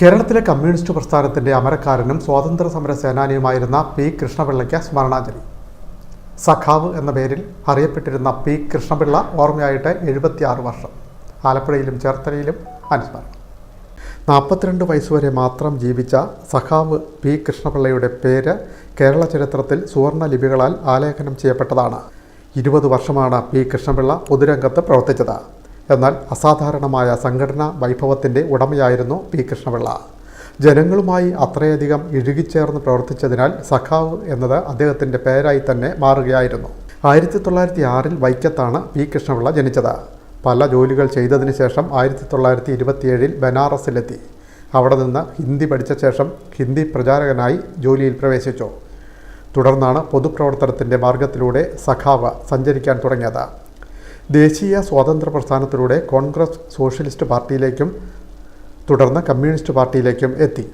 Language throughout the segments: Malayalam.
കേരളത്തിലെ കമ്മ്യൂണിസ്റ്റ് പ്രസ്ഥാനത്തിന്റെ അമരക്കാരനും സ്വാതന്ത്ര്യ സമര സേനാനിയുമായിരുന്ന പി. കൃഷ്ണപിള്ളയ്ക്ക് സ്മരണാഞ്ജലി. സഖാവ് എന്ന പേരിൽ അറിയപ്പെട്ടിരുന്ന പി. കൃഷ്ണപിള്ള ഓർമ്മയായിട്ട് എഴുപത്തിയാറ് വർഷം. ആലപ്പുഴയിലും ചേർത്തലയിലും അനുസ്മരണം. നാൽപ്പത്തിരണ്ട് വയസ്സുവരെ മാത്രം ജീവിച്ച സഖാവ് പി. കൃഷ്ണപിള്ളയുടെ പേര് കേരള ചരിത്രത്തിൽ സുവർണ ലിപികളാൽ ആലേഖനം ചെയ്യപ്പെട്ടതാണ്. ഇരുപത് വർഷമാണ് പി. കൃഷ്ണപിള്ള പൊതുരംഗത്ത് പ്രവർത്തിച്ചത്. എന്നാൽ അസാധാരണമായ സംഘടനാ വൈഭവത്തിന്റെ ഉടമയായിരുന്നു പി. കൃഷ്ണപിള്ള. ജനങ്ങളുമായി അത്രയധികം ഇഴുകിച്ചേർന്ന് പ്രവർത്തിച്ചതിനാൽ സഖാവ് എന്നത് അദ്ദേഹത്തിന്റെ പേരായി തന്നെ മാറുകയായിരുന്നു. ആയിരത്തി തൊള്ളായിരത്തി ആറിൽ വൈക്കത്താണ് പി. കൃഷ്ണപിള്ള ജനിച്ചത്. പല ജോലികൾ ചെയ്തതിന് ശേഷം ആയിരത്തി തൊള്ളായിരത്തി ഇരുപത്തിയേഴിൽ ബനാറസിലെത്തി. അവിടെ നിന്ന് ഹിന്ദി പഠിച്ച ശേഷം ഹിന്ദി പ്രചാരകനായി ജോലിയിൽ പ്രവേശിച്ചു. തുടർന്നാണ് പൊതുപ്രവർത്തനത്തിന്റെ മാർഗത്തിലൂടെ സഖാവ് സഞ്ചരിക്കാൻ തുടങ്ങിയത്. ദേശീയ സ്വാതന്ത്ര്യ പ്രസ്ഥാനത്തിലൂടെ കോൺഗ്രസ് സോഷ്യലിസ്റ്റ് പാർട്ടിയിലേക്കും തുടർന്ന് കമ്മ്യൂണിസ്റ്റ് പാർട്ടിയിലേക്കും എത്തി.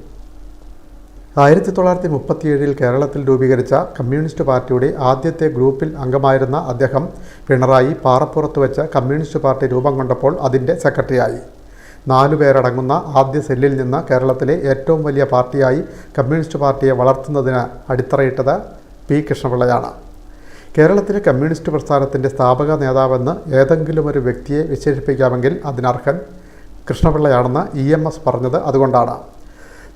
ആയിരത്തി തൊള്ളായിരത്തി മുപ്പത്തിയേഴിൽ കേരളത്തിൽ രൂപീകരിച്ച കമ്മ്യൂണിസ്റ്റ് പാർട്ടിയുടെ ആദ്യത്തെ ഗ്രൂപ്പിൽ അംഗമായിരുന്ന അദ്ദേഹം പിണറായി പാറപ്പുറത്ത് വെച്ച് കമ്മ്യൂണിസ്റ്റ് പാർട്ടി രൂപം കൊണ്ടപ്പോൾ അതിന്റെ സെക്രട്ടറിയായി. നാലു പേരടങ്ങുന്ന ആദ്യ സെല്ലിൽ നിന്ന് കേരളത്തിലെ ഏറ്റവും വലിയ പാർട്ടിയായി കമ്മ്യൂണിസ്റ്റ് പാർട്ടിയെ വളർത്തുന്നതിന് അടിത്തറയിട്ടത് പി കൃഷ്ണപിള്ളയാണ്. കേരളത്തിലെ കമ്മ്യൂണിസ്റ്റ് പ്രസ്ഥാനത്തിന്റെ സ്ഥാപക നേതാവെന്ന് ഏതെങ്കിലും ഒരു വ്യക്തിയെ വിശേഷിപ്പിക്കാമെങ്കിൽ അതിനർഹൻ കൃഷ്ണപിള്ളയാണെന്ന് ഇ എം എസ് പറഞ്ഞത് അതുകൊണ്ടാണ്.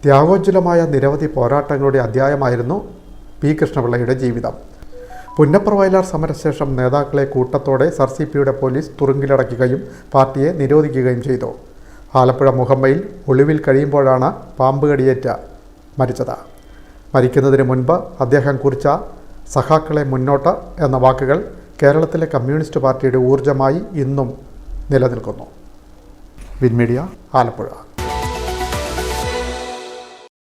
ത്യാഗോജ്വലമായ നിരവധി പോരാട്ടങ്ങളുടെ അധ്യായമായിരുന്നു പി കൃഷ്ണപിള്ളയുടെ ജീവിതം. പുന്നപ്ര വയലാർ സമരശേഷം നേതാക്കളെ കൂട്ടത്തോടെ സർ സി പിയുടെ പോലീസ് തുറുങ്കിലടയ്ക്കുകയും പാർട്ടിയെ നിരോധിക്കുകയും ചെയ്തു. ആലപ്പുഴ മുഹമ്മയിൽ ഒളിവിൽ കഴിയുമ്പോഴാണ് പാമ്പ് കടിയേറ്റ മരിച്ചത്. മരിക്കുന്നതിന് മുൻപ് അദ്ദേഹം കുറിച്ച സഖാക്കളെ മുന്നോട്ട് എന്ന വാക്കുകൾ കേരളത്തിലെ കമ്മ്യൂണിസ്റ്റ് പാർട്ടിയുടെ ഊർജമായി ഇന്നും നിലനിൽക്കുന്നു. വിൻമീഡിയ ആലപ്പുഴ.